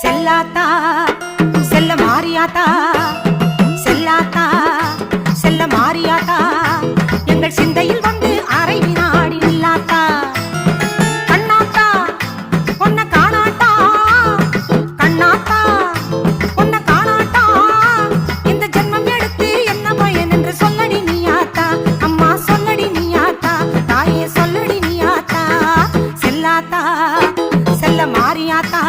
செல்லாத்தா செல்ல மாறியாத்தா? செல்லாத்தா செல்ல மாறியாத்தா? எங்கள் சிந்தையில் வந்து அரை வினாடி இல்லாத்தா கண்ணாத்தா பொன்ன காணாட்டா கண்ணாத்தா பொன்ன காணாட்டா இந்த ஜென்மம் எடுத்து என்ன பயன் என்று சொல்லடி நீயாத்தா அம்மா சொல்லடி நீயாத்தா தாயே சொல்லடி நீயாத்தா செல்லாத்தா செல்ல மாறியாத்தா?